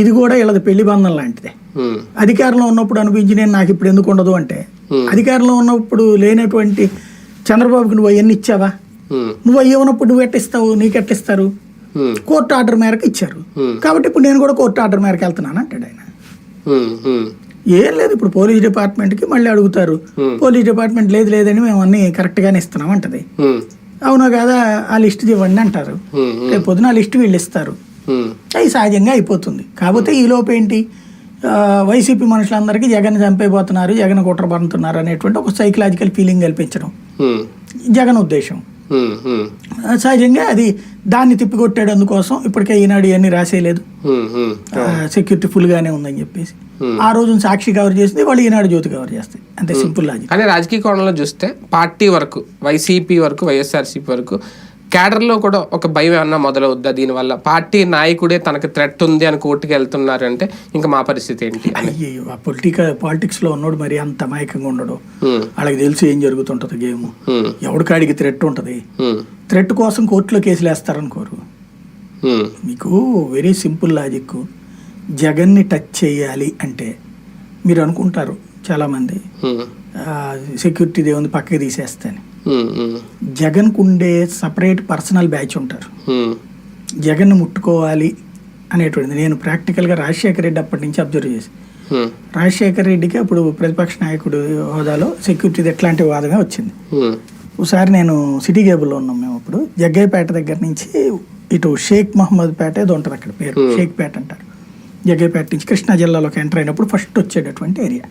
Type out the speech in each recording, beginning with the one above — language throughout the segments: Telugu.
ఇది కూడా వీళ్ళది పెళ్ళి బంధం లాంటిదే. అధికారంలో ఉన్నప్పుడు అనిపించి నేను నాకు ఇప్పుడు ఎందుకు ఉండదు అంటే అధికారంలో ఉన్నప్పుడు లేనటువంటి చంద్రబాబుకి నువ్వు అవన్నీ ఇచ్చావా? నువ్వు అయ్యి ఉన్నప్పుడు నువ్వు ఎట్టిస్తావు నీకు ఎట్టిస్తారు కోర్టు ఆర్డర్ మేరకు ఇచ్చారు. కాబట్టి ఇప్పుడు నేను కూడా కోర్టు ఆర్డర్ మేరకు వెళ్తున్నాను అంటాడు ఆయన. ఏం లేదు ఇప్పుడు పోలీస్ డిపార్ట్మెంట్కి మళ్ళీ అడుగుతారు. పోలీస్ డిపార్ట్మెంట్ లేదు లేదని మేము అన్ని కరెక్ట్గానే ఇస్తున్నాం అంటది. అవునా కదా? ఆ లిస్ట్ ఇవ్వండి అంటారు. రేపు పొద్దున ఆ లిస్ట్ వీళ్ళు ఇస్తారు. అది సహజంగా అయిపోతుంది. కాకపోతే ఈ లోపు ఏంటి? వైసీపీ మనుషులందరికీ జగన్ చంపైపోతున్నారు జగన్ కుట్ర పడుతున్నారు అనేటువంటి ఒక సైకలాజికల్ ఫీలింగ్ కల్పించడం. జగన్ ఉద్దేశం. సహజంగా అది దాన్ని తిప్పికొట్టాడు అందుకోసం ఇప్పటికే ఈనాడు ఇవన్నీ రాసేయలేదు. సెక్యూరిటీ ఫుల్గానే ఉందని చెప్పేసి. ఆ రోజు సాక్షి కవర్ చేసింది వాళ్ళు ఈనాడు జ్యోతి కవర్ చేస్తాయి. అంతే సింపుల్ లాజిక్. కానీ రాజకీయ కోణంలో చూస్తే పార్టీ వరకు వైసీపీ వరకు వైఎస్ఆర్సీపీ వరకు క్యాడర్లో కూడా ఒక భయం ఏమన్నా మొదలవుద్దా? దీనివల్ల పార్టీ నాయకుడే తనకి థ్రెట్ ఉంది అని కోర్టుకి వెళ్తున్నారు అంటే ఇంకా మా పరిస్థితి ఏంటి పొలిటికల్ పాలిటిక్స్లో ఉన్నోడు మరి అంత అమాయకంగా ఉండడు. వాళ్ళకి తెలుసు ఏం జరుగుతుంటుంది గేమ్. ఎవడికాడికి థ్రెట్ ఉంటుంది? థ్రెట్ కోసం కోర్టులో కేసులు వేస్తారనుకోరు. మీకు వెరీ సింపుల్ లాజిక్ జగన్ని టచ్ చేయాలి అంటే మీరు అనుకుంటారు చాలామంది. సెక్యూరిటీ దేవుంది పక్కకి తీసేస్తాను జగన్కు ఉండే సపరేట్ పర్సనల్ బ్యాచ్ ఉంటారు. ఉమ్, జగన్ను ముట్టుకోవాలి అనేటువంటిది నేను ప్రాక్టికల్గా రాజశేఖర రెడ్డి అప్పటి నుంచి అబ్జర్వ్ చేసి. రాజశేఖర రెడ్డికి అప్పుడు ప్రతిపక్ష నాయకుడు హోదాలో సెక్యూరిటీ ఎట్లాంటి వాదమే వచ్చింది. ఒకసారి నేను సిటీ కేబుల్లో ఉన్నాం మేము అప్పుడు. జగ్గయ్యపేట దగ్గర నుంచి ఇటు షేక్ మహమ్మద్ పేట ఏదో ఉంటుంది అక్కడ పేరు. షేక్ పేట అంటారు. జగ్గయ్యపేట నుంచి కృష్ణా జిల్లాలోకి ఎంటర్ అయినప్పుడు ఫస్ట్ వచ్చేటటువంటి ఏరియా.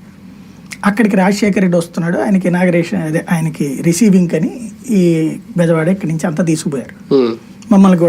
అక్కడికి రాజశేఖర రెడ్డి వస్తున్నాడు. ఆయనకి ఇనాగరేషన్ అదే ఆయనకి రిసీవింగ్ అని ఈ బెజవాడ ఇక్కడి నుంచి అంతా తీసుకుపోయారు. మమ్మల్ని కూడా